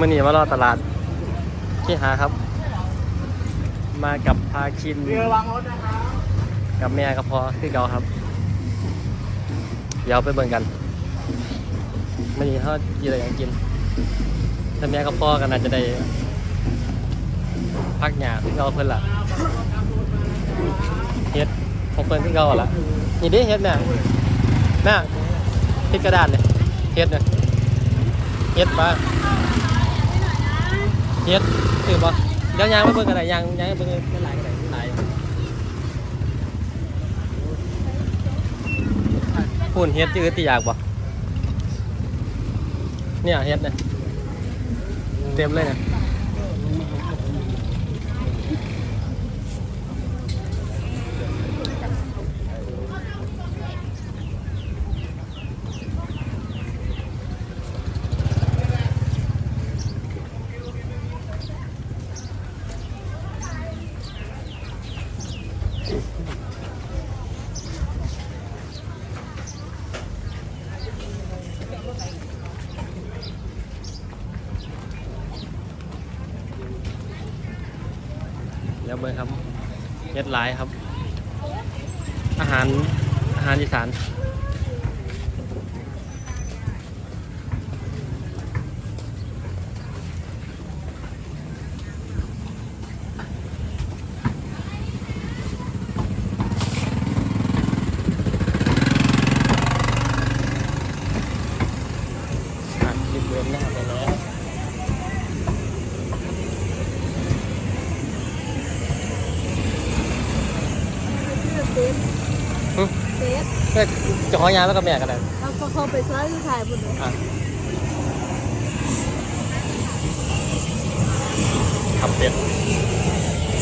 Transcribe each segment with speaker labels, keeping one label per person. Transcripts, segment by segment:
Speaker 1: มื่อนี้มารอตลาดที่หาครับ มากับพาคิน
Speaker 2: เรือวางรถนะครับ
Speaker 1: กับแม่กับพ่อคือเก่าครับ เดี๋ยวไปเบิ่งกันมื่อนี้เขากินอะไรกันกินถ้าแม่กับพ่อกันอาจจะได้ พักหยาคือเก่าเพิ่นล่ะเฮ็ดของเพิ่นคือเก่าล่ะนี่ดิเฮ็ดแม่แม่เฮ็ดกระดาษเนี่ยเฮ็ดเนี่ยเฮ็ดมา เฮ็ดคือบ่เดี๋ยวยางไปเบิ่งกันได้ยางยางไปเบิ่งกันหลายกันได้หลายพูนเฮ็ดจืดที่อยากบ่เนี่ยเฮ็ดเนี่ยเต็มเลยเนี่ย ดี๋ยวเบิ่งครับเฮ็ดหลายครับ อาหารอาหารอีสานอะคิดเดือนหน้าไปแล้ว
Speaker 3: เซฟ
Speaker 1: หึ
Speaker 3: เซ ฟ
Speaker 1: ก็จะขอยางแล้วกับแม่กันเลย
Speaker 3: เอาเขาเข้าไปซ้ายหรือถ่ายบนเลย
Speaker 1: อะทำเป็ด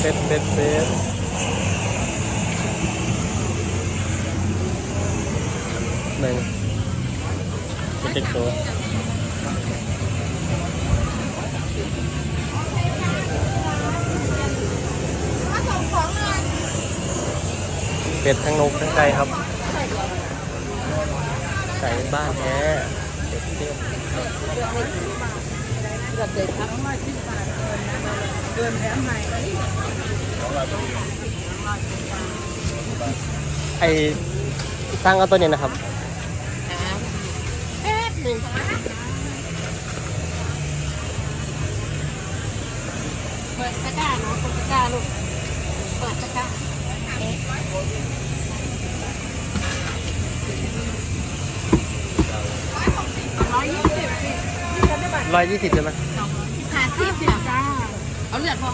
Speaker 1: เป็ดเป็ดเป็ดหนึ่งเจ็ดตัวเป็ดทั้งนกทั้งไก่ครับ บ้านแท้เป็ดเตี้ย
Speaker 3: กับเด็กครับ
Speaker 2: เดินแถมใหม่
Speaker 1: ไอ้ตั้งเอาตัวนี้นะครับ
Speaker 3: แป๊บหนึ่งเปิดตะกร้าเนาะเปิดตะกร้าลูกเปิดตะกร้าเอ๊ะร้อยยี่สิบสิ
Speaker 1: ร้อยยี่สิบใช่ไหม
Speaker 3: หาสิบสิจ้าเอาเลือดพอ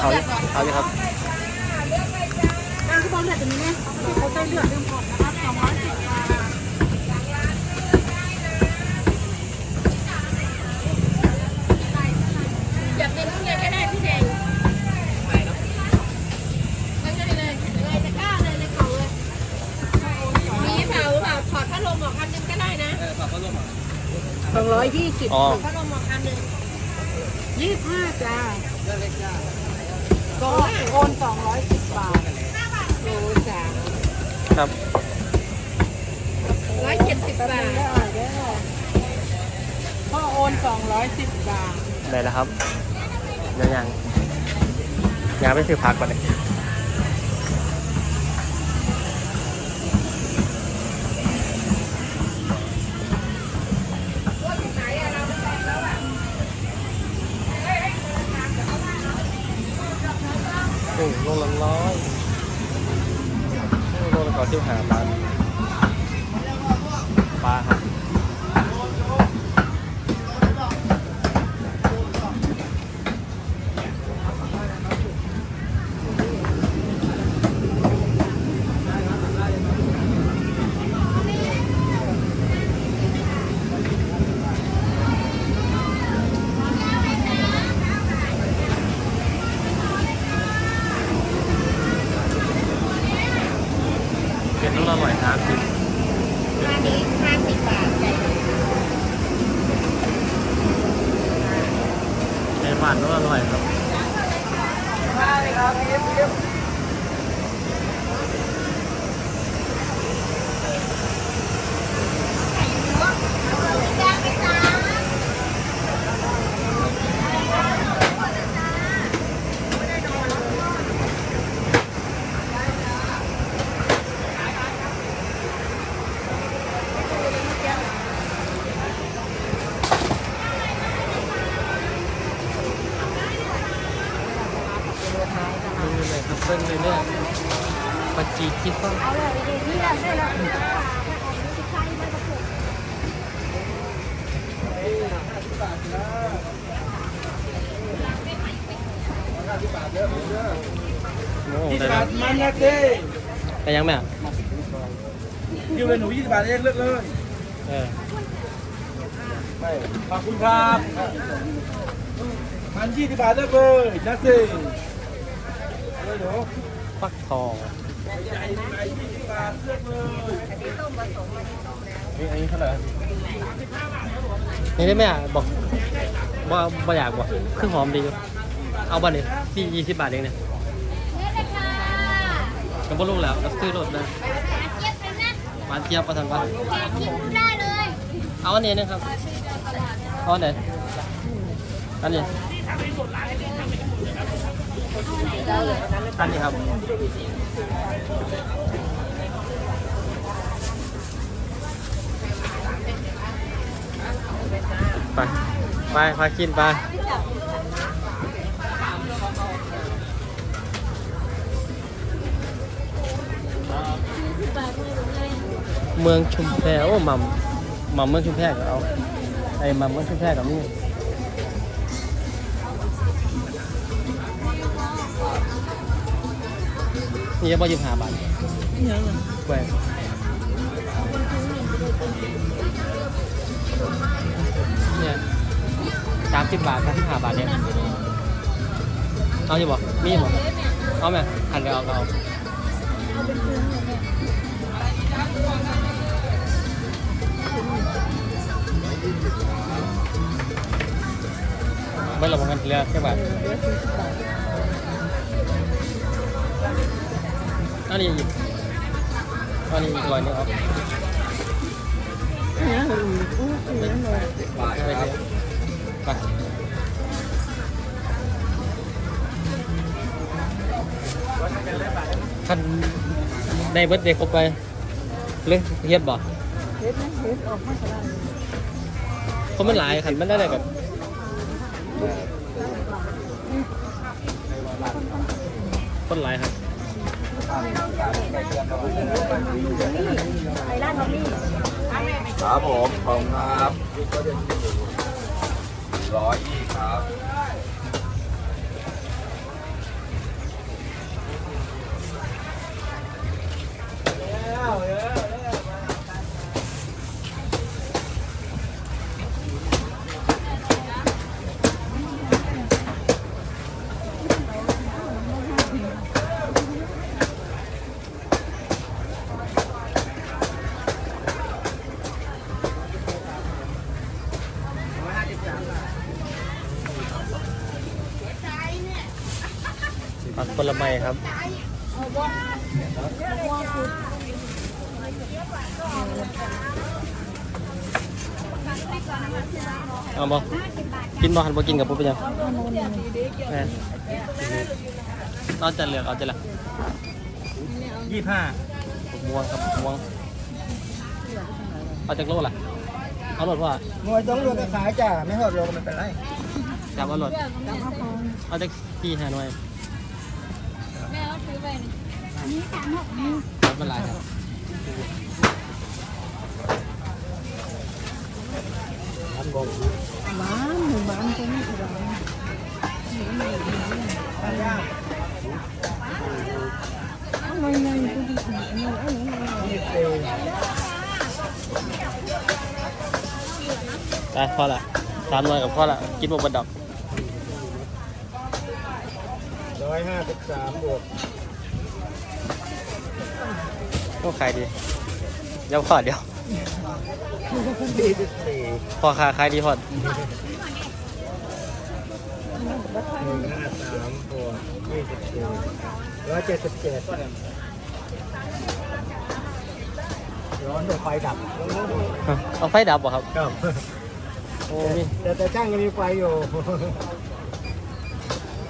Speaker 1: เอา
Speaker 3: เลือดก่อน
Speaker 1: เอาเลยครับ
Speaker 3: ตั้งที่บอลเลือดตรงนี้เนี่ยเขาใช้เลือดเรื่องก่อนนะครับสองร้อยสิบบาท อยากเป็นทุเรียนก็ได้พี่แดงไม่ได้เลยเลยจะกล้าเลยในเขาเลยมีเปล่าเปล่าถอดพัดลมออกคันนึงก็ได้นะ
Speaker 2: สองร้ อยยี่สิบ
Speaker 1: อ๋อ
Speaker 3: พัดลมออกคันนึง
Speaker 2: ยี่สิบห้าจ้า
Speaker 3: ก็
Speaker 2: โอนสองร้อยสิบบาท
Speaker 3: โลจ้า
Speaker 1: ครับ
Speaker 3: ร้อยเจ็ดสิบบาท
Speaker 2: ได้อ่อยได้พ่อโอนสองร้อยสิบบาท
Speaker 1: ได้แล้วครับยังยังยังไปซื้อผักก่อนเลย หนึ่งโลละร้อยโลละก่อนที่หาปลาปลาครับ เป็นลูกละร้อย ห้าสิบ
Speaker 3: อันนี้ห้าสิบบาทจ้ะ
Speaker 1: ในบ้านลูกละร้อยครับ
Speaker 2: ได้ครับเอฟเอฟ
Speaker 1: คิดว่า
Speaker 3: เอาเลยนี่แหละได้แล้ว
Speaker 1: โอ้โห
Speaker 4: ยี่สิ
Speaker 1: ได้
Speaker 4: บบาทมันนะเจ้
Speaker 1: แต่ยังแม่
Speaker 4: คิวเป็นหนูยี่สิบบาทเองเลือกเลย
Speaker 1: เออ
Speaker 4: ขอบคุณครับมันยี่สิบบาทเลือกเลยนะสิเลยหนู
Speaker 1: ฟักทอง
Speaker 4: ใหญ่ใหญ่ยี่สิบบาทเลือกเลย
Speaker 1: นี่อันนี้เท่าไหร่ นี่ได้ไหมอะบอกว่าบ่อยากบอกเครื่องหอมดีอยู่เอาบ้านนี่พี่ยี่สิบบาทเองเนี่ย
Speaker 3: นี่เลยค่ะ
Speaker 1: ก็บ่รู้แล้วก็ซื้อรถนะ
Speaker 3: เจี๊ยบเป็นนะ
Speaker 1: หวานเจี๊ยบประทันปะ
Speaker 3: แกกินได้เลย
Speaker 1: เอาอันนี้นะครับเอาอันไหนอันนี้อันนี้ครับ ไปพากินไปเมืองชุมแพโอ้หม่ำหม่ำเมืองชุมแพก็เอาไอ้หม่ำเมืองชุมแพกับนี่นี่จะบ่ยิบหาบาทแหวนเนี่ย สามสิบบาทสามสิบห้าบาทเนี่ยเอาอยู่บ่มีบ่เอาไหมหันไปเอาเอาเมื่อเราบอกกันทีละแค่บาทอันนี้หยิบอันนี้อีกร้อยนึงครับไปเลย ไปคันได้เบิร์ดเด็กครบไปเรื่องเฮ็ดบ่
Speaker 2: เฮ็ดนะเฮ็ดออกมาก็ได้
Speaker 1: เพราะมันหลายคันมันได้เลยกับคนหลายครับ
Speaker 2: ไอ้ร้านบะหมี่
Speaker 4: ครับผมขอบคุณครับ ร้อยยี่ครับ
Speaker 1: ผักผ ไม้ครับเอาบ่กินบ่หันบ่กินกับปุ๊บเป็นยังแม่เอาจะเหลือกเอาจะละยี่ห้าม่วงครับม่วงเอาจากโลล่ะเอาหลดพ่อ
Speaker 4: หน่วยต้องรวมขายจ้าไม่หอดรวมไม่เป็นไร
Speaker 1: จับเอาหลดเอาจากที่ห้าหน่วย
Speaker 3: แม่เอาซื้อไปอันนี้สามหกห้า
Speaker 1: ครับมันหลายครับ
Speaker 2: บ้านหมู่บ้านตรงนี้ก็ได้ทำไมไงกูดีขนาดนี้ไอ้นี่ไง
Speaker 1: ไปพอละสามหน่วยกับพอละกินบ่เบดดอก
Speaker 4: ร้อยห้าสิบสามบวก
Speaker 1: ก็ขายดีเดี๋ยวพอเดียว
Speaker 4: สี่สิบสี่
Speaker 1: พอขายขายดีพอด
Speaker 4: หนึ่งห้าสามบวกยี่สิบสี่ร้อยเจ็ดสิบเจ็ดร้อนเดี๋ยวไฟดับ
Speaker 1: เอาไฟดับบ่ครับ
Speaker 4: ครับ
Speaker 1: โอ้มี
Speaker 4: แต่แต่ช่างยังมีไฟอยู่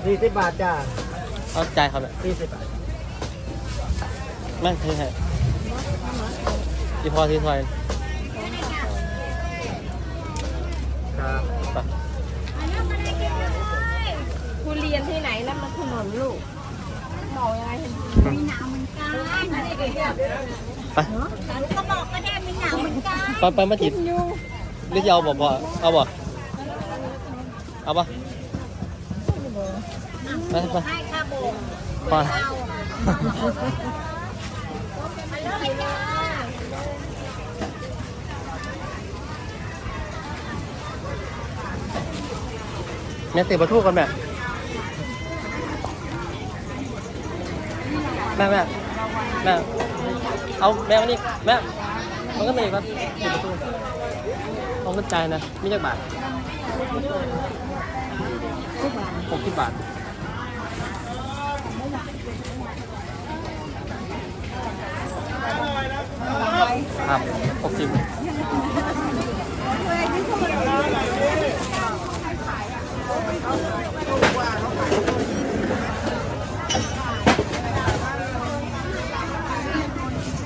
Speaker 4: สี่สิบบาทจ้า
Speaker 1: เอาจ่ายครับเนี่ย
Speaker 4: สี่สิบบาท
Speaker 1: แม่งคื อไงที่พอที่ซอย
Speaker 4: ครับ
Speaker 1: ไป
Speaker 3: คุณเรียนที่ไหนแล้วมาถนนลูกบอกยังไงเห็นมีน้ำมันใกล้
Speaker 1: ไป
Speaker 3: ก็บอกก็ได้มีหนาวเหมือนกัน
Speaker 1: ไปไปมาถิดหรือจะเอาบ่พอเอาบ่เอาบ่ไปไป
Speaker 3: ให้ค่าโบก
Speaker 1: พอละ
Speaker 3: เอามาเลย
Speaker 1: ติดประทูกันแม่แม่แม่แม่เอาแม่มานี่แม่มันก็มีครับติดประตูเอากระจายนะมีจักบาทหกสิบบาทครับหกสิบ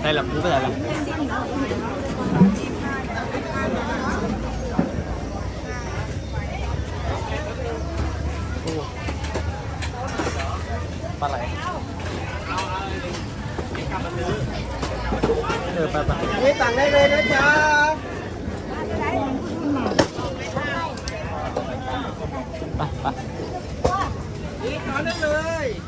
Speaker 1: đây là cũng có thể là ba lại ừ, ba ba
Speaker 4: นี่สั่งได้เลยนะจ๊ะ
Speaker 1: ba ba
Speaker 4: นี่ขอไ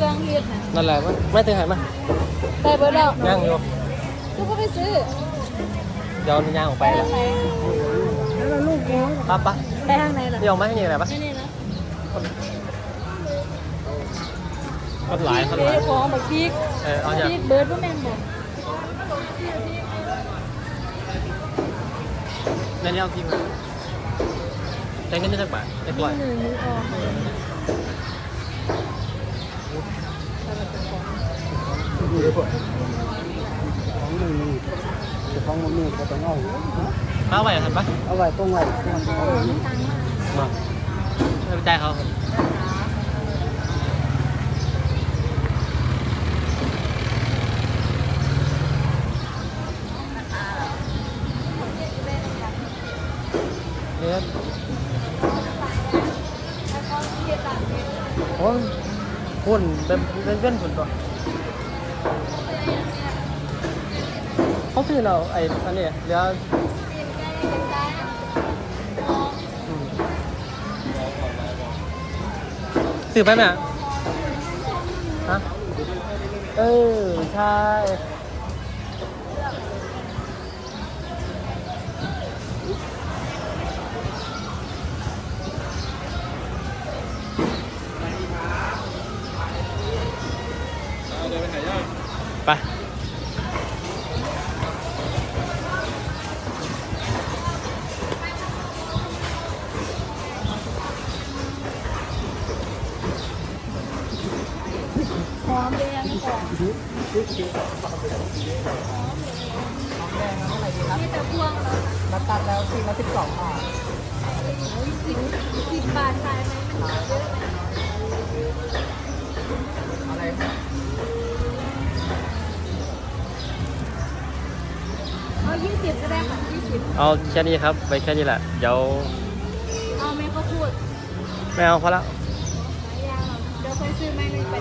Speaker 4: รื่
Speaker 3: อ
Speaker 2: งเฮ็ดน่ะ
Speaker 1: นั่นแหละมั้ยไม่ถึงหันมา
Speaker 2: ได้เบิดแล้ว
Speaker 1: ย่างอยู่
Speaker 2: กูก็ไปซื้อ
Speaker 1: เดี๋ยวย่างออกไป
Speaker 2: ไป
Speaker 1: แล้ว
Speaker 2: ทางไหนแล้วเราลูกเอง
Speaker 1: ป้าป้า
Speaker 2: ไปทางไหนล่ะ
Speaker 1: เดี๋ยวมาให้นี่อะไรปะ
Speaker 2: นี่นี่นะ
Speaker 1: คนหลายคนห
Speaker 2: เจ๊
Speaker 1: ลาย
Speaker 2: ของบักพริก
Speaker 1: เออเอาอย่าง
Speaker 2: พริกเบิดบ่แม่นบ่
Speaker 1: ในนี้เอาจริงเลยแต่เงินไม่สักบาทไอ้ตัว
Speaker 2: หนึ่งมือออก
Speaker 4: ของหนึ่งจะของมันมีก็ต้องเอา
Speaker 1: มาไหวทันปะ
Speaker 4: เอาไว้ตรงไหนตรงไหน
Speaker 1: มาไม่ไปจ่ายเขาครับเนี่ยโอ้ยหุ่นเป็นเป็นเว้นหุ่นตัว ก็คือเราไอ้อันนี้เหลืออืมซื้อไปไหมฮะเออใช่
Speaker 2: มีแต่พวงแล้ว
Speaker 4: มาตัดแล้วสี่มาสิบสองบาท
Speaker 2: สิบสิบบาทขายไหมมันเยอะไหม
Speaker 4: อะไร
Speaker 2: เอายี่สิบก็ได้ค่ะยี่สิบ
Speaker 1: เอาแค่นี้ครับไปแค่นี้แหละ เดี๋ยว
Speaker 2: เอาแม่ก็พูด
Speaker 1: ไม่เอาพอละ
Speaker 2: หลายอย่างเดี๋ยวค่อยซื้อไม่หนึ่งไป